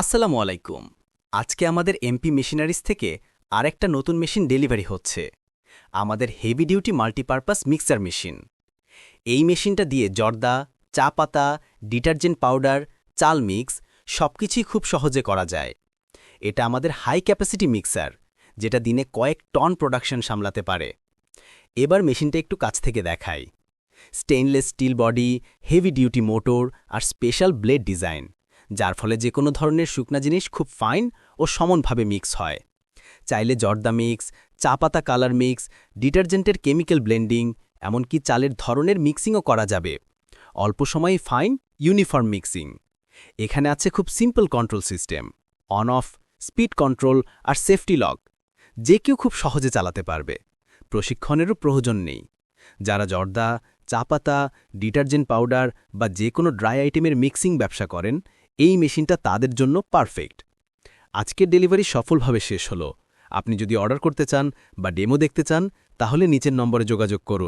আসসালামু আলাইকুম। আজকে আমাদের এমপি মেশিনারিজ থেকে আরেকটা নতুন মেশিন ডেলিভারি হচ্ছে। আমাদের heavy duty multipurpose mixer machine. এই মেশিনটা দিয়ে জর্দা, চা পাতা, ডিটারজেন্ট পাউডার, চাল মিক্স সবকিছুই খুব সহজে করা যায়। এটা আমাদের হাই ক্যাপাসিটি মিক্সার, যেটা দিনে কয়েক টন প্রোডাকশন সামলাতে পারে। এবার মেশিনটা একটু কাছ থেকে দেখাই। Stainless steel body, heavy duty motor আর স্পেশাল ব্লেড ডিজাইন। যার ফলে যে কোনো ধরনের শুকনা জিনিস খুব ফাইন ও সমনভাবে মিক্স হয়। চাইলে জর্দা মিক্স চা পাতা কালার মিক্স ডিটারজেন্টের কেমিক্যাল ব্লেন্ডিং এমনকি চালের ধরনের মিক্সিংও করা যাবে। অল্প সময়ে ফাইন ইউনিফর্ম মিক্সিং এখানে আছে খুব simple control system on off speed control R safety lock যে কেউ খুব সহজে চালাতে পারবে। প্রশিক্ষণেরও প্রয়োজন নেই। যারা জর্দা, চা পাতা, ডিটারজেন্ট পাউডার বা যে কোনো ড্রাই আইটেমের মিক্সিং ব্যবসা করেন এই মেশিনটা তাদের জন্য পারফেক্ট। আজকের ডেলিভারি সফলভাবে শেষ হলো। আপনি যদি অর্ডার করতে চান বা ডেমো দেখতে চান, তাহলে নিচের নম্বরে যোগাযোগ করুন।